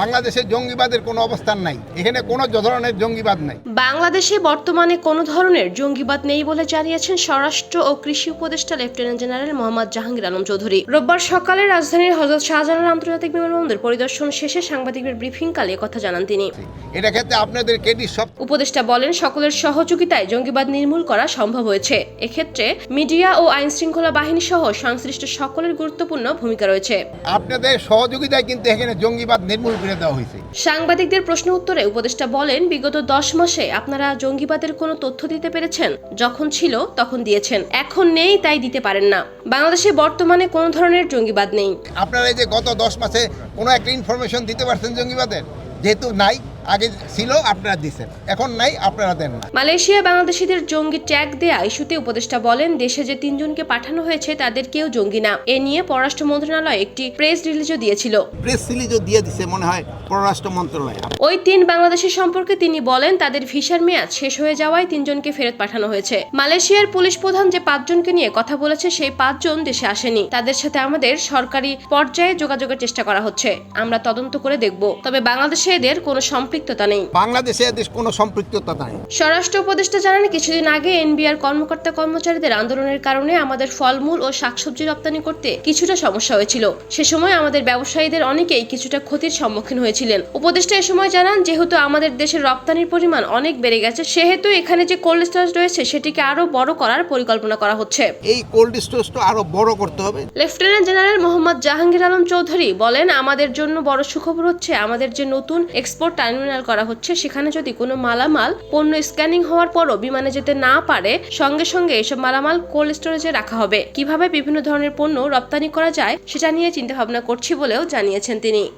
বাংলাদেশে জঙ্গিবাদের কোনো অবস্থান নাই। এখানে কোনো ধরনের জঙ্গিবাদ নাই। বাংলাদেশে বর্তমানে কোনো ধরনের জঙ্গিবাদ নেই বলে জানিয়েছেন স্বরাষ্ট্র ও কৃষি উপদেষ্টা লেফটেন্যান্ট জেনারেল মোহাম্মদ জাহাঙ্গীর আলম চৌধুরী। রোববার সকালে রাজধানীর হজরত শাহজালাল আন্তর্জাতিক বিমানবন্দর পরিদর্শন শেষে সাংবাদিকদের ব্রিফিংকালে কথা জানান তিনি। এটা ক্ষেত্রে আপনাদের ক্রেডিট সব উপদেষ্টা বলেন সকলের সহযোগিতায় জঙ্গিবাদ নির্মূল করা সম্ভব হয়েছে। এক্ষেত্রে মিডিয়া ও আইন শৃঙ্খলা বাহিনী সহ সংশ্লিষ্ট সকলের গুরুত্বপূর্ণ ভূমিকা রয়েছে। আপনাদের সহযোগিতায় কিন্তু এখানে জঙ্গিবাদ নির্মূল করে দেওয়া হয়েছে। সাংবাদিকদের প্রশ্ন উত্তরে উপদেষ্টা বলেন বিগত দশ মাসে আপনারা জঙ্গিবাদের কোনো তথ্য দিতে পেরেছেন? যখন ছিল তখন দিয়েছেন। এখন নেই তাই দিতে পারেন না। বাংলাদেশে বর্তমানে কোনো ধরনের জঙ্গিবাদ নেই। আপনারা এই যে গত দশ মাসে কোনো একটা ইনফরমেশন দিতে পারছেন জঙ্গিবাদের? যেহেতু নাই আগে ছিল আপনারা দিচ্ছেন এখন নাই আপনারা দেন না। মালয়েশিয়া বাংলাদেশিদের জঙ্গি ট্যাগ দেয়া ইস্যুতে উপদেষ্টা বলেন দেশে যে তিনজনকে পাঠানো হয়েছে তাদের কেউ জঙ্গি না। এ নিয়ে পররাষ্ট্র মন্ত্রণালয় একটি প্রেস রিলিজও দিয়েছিল। প্রেস সিলিজও দিয়ে দিছে মনে হয় পররাষ্ট্র মন্ত্রণালয়। ওই তিন বাংলাদেশি সম্পর্কে তিনি বলেন তাদের ভিসার মেয়াদ শেষ হয়ে যাওয়ায় তিনজনকে ফেরত পাঠানো হয়েছে। মালয়েশিয়ার পুলিশ প্রধান যে পাঁচজনকে নিয়ে কথা বলেছে সেই পাঁচজন দেশে আসেনি। তাদের সাথে আমাদের সরকারি পর্যায়ে যোগাযোগের চেষ্টা করা হচ্ছে। আমরা তদন্ত করে দেখব। তবে বাংলাদেশে এদের কোনো সম্পৃক্ততা নেই। বাংলাদেশে এদের কোনো সম্পৃক্ততা নাই। স্বরাষ্ট্র উপদেষ্টা জানান কিছুদিন আগে এনবিআর কর্মকর্তা কর্মচারীদের আন্দোলনের কারণে আমাদের ফলমূল ও শাকসবজি রপ্তানি করতে কিছুটা সমস্যা হয়েছিল। সে সময় আমাদের ব্যবসায়ীদের অনেকেই কিছুটা ক্ষতির সম্মুখীন হয়েছিলেন। উপদেষ্টা এ সময় জানান যেহেতু আমাদের দেশের রপ্তানির পরিমাণ অনেক বেড়ে গেছে সেহেতু এখানে যে কোল্ড স্টোরেজ রয়েছে সেটিকে আরও বড় করার পরিকল্পনা করা হচ্ছে। এই কোল্ড স্টোরেজটা আরও বড় করতে হবে। লেফটেন্যান্ট জেনারেল মোহাম্মদ জাহাঙ্গীর আলম চৌধুরী বলেন আমাদের জন্য বড় সুখবর হচ্ছে আমাদের যে নতুন এক্সপোর্ট টার্মিনাল করা হচ্ছে, সেখানে যদি কোনো মালামাল পণ্য স্ক্যানিং হওয়ার পরও বিমানে যেতে না পারে, সঙ্গে সঙ্গে এসব মালামাল কোল্ড স্টোরেজে রাখা হবে। কীভাবে বিভিন্ন ধরনের পণ্য রপ্তানি করা যায়, সেটা নিয়ে চিন্তা ভাবনা করছি বলেও জানিয়েছেন তিনি।